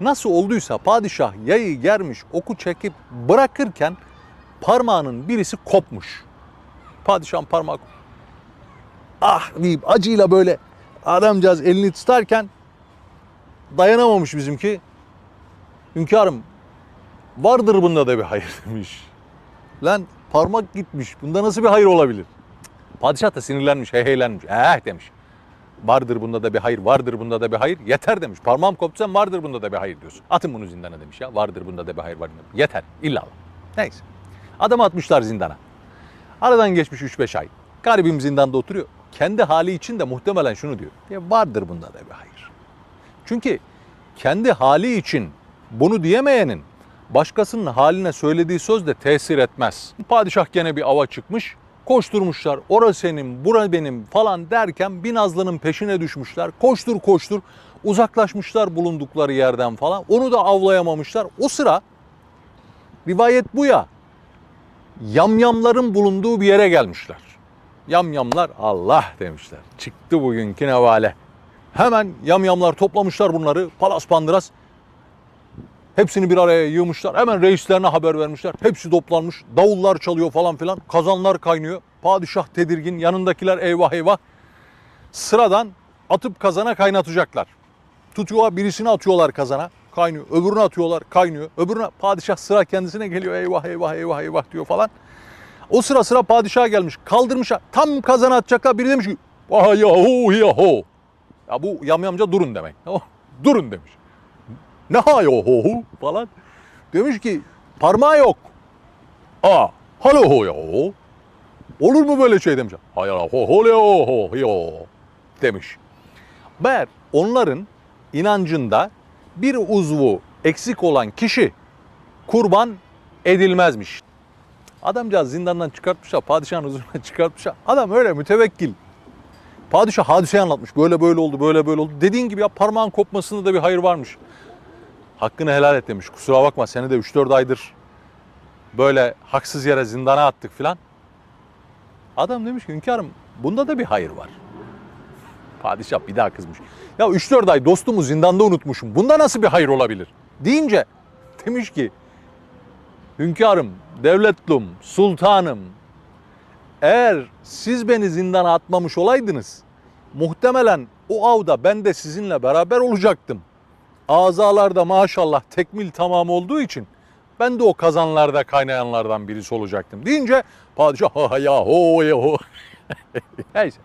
Nasıl olduysa padişah yayı germiş oku çekip bırakırken parmağının birisi kopmuş. Padişahın parmağı ah deyip acıyla böyle adamcağız elini tutarken dayanamamış bizimki. Hünkârım vardır bunda da bir hayır demiş. Lan parmak gitmiş. Bunda nasıl bir hayır olabilir? Padişah da sinirlenmiş, heyheylenmiş. Eh demiş. Vardır bunda da bir hayır, vardır bunda da bir hayır. Yeter demiş. Parmağım koptu sen vardır bunda da bir hayır diyorsun. Atın bunu zindana demiş ya. Vardır bunda da bir hayır var. Yeter. İllallah. Neyse. Adamı atmışlar zindana. Aradan geçmiş 3-5 ay. Garibim zindanda oturuyor. Kendi hali için de muhtemelen şunu diyor. Ya vardır bunda da bir hayır. Çünkü kendi hali için bunu diyemeyenin başkasının haline söylediği söz de tesir etmez. Padişah gene bir ava çıkmış. Koşturmuşlar. Ora senin, bura benim falan derken bir nazlının peşine düşmüşler. Koştur koştur uzaklaşmışlar bulundukları yerden falan. Onu da avlayamamışlar. O sıra rivayet bu ya. Yamyamların bulunduğu bir yere gelmişler. Yamyamlar Allah demişler. Çıktı bugünkü nevale. Hemen yamyamlar toplamışlar bunları palas pandıras. Hepsini bir araya yığmışlar. Hemen reislerine haber vermişler. Hepsi toplanmış. Davullar çalıyor falan filan. Kazanlar kaynıyor. Padişah tedirgin. Yanındakiler eyvah eyvah. Sıradan atıp kazana kaynatacaklar. Tutuyorlar birisini atıyorlar kazana. Kaynıyor. Öbürünü atıyorlar. Kaynıyor. Öbürüne padişah sıra kendisine geliyor. Eyvah eyvah eyvah eyvah diyor falan. O sıra sıra padişaha gelmiş. Kaldırmışlar. Tam kazana atacaklar. Biri demiş ki Vah yahu yahu. Ya bu yamyamca durun demek. Durun demiş. Ne ha yahu falan. Demiş ki parmağı yok. Aa halo ho yahu. Olur mu böyle şey demiş. Hayır ho ho ho yo demiş. Meğer onların inancında bir uzvu eksik olan kişi kurban edilmezmiş. Adamcağız zindandan çıkartmışlar, padişahın huzuruna çıkartmışlar. Adam öyle mütevekkil. Padişah hadiseyi anlatmış. Böyle böyle oldu, böyle böyle oldu. Dediğin gibi ya parmağın kopmasında da bir hayır varmış. Hakkını helal et demiş. Kusura bakma seni de 3-4 aydır böyle haksız yere zindana attık filan. Adam demiş ki hünkârım bunda da bir hayır var. Padişah bir daha kızmış. Ya 3-4 ay dostumu zindanda unutmuşum. Bunda nasıl bir hayır olabilir? Deyince demiş ki hünkârım, devletlum, sultanım eğer siz beni zindana atmamış olaydınız muhtemelen o avda ben de sizinle beraber olacaktım. Azalarda maşallah tekmil tamam olduğu için ben de o kazanlarda kaynayanlardan birisi olacaktım. Deyince padişah ya ho ya ho. Neyse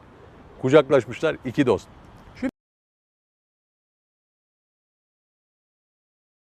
kucaklaşmışlar iki dost.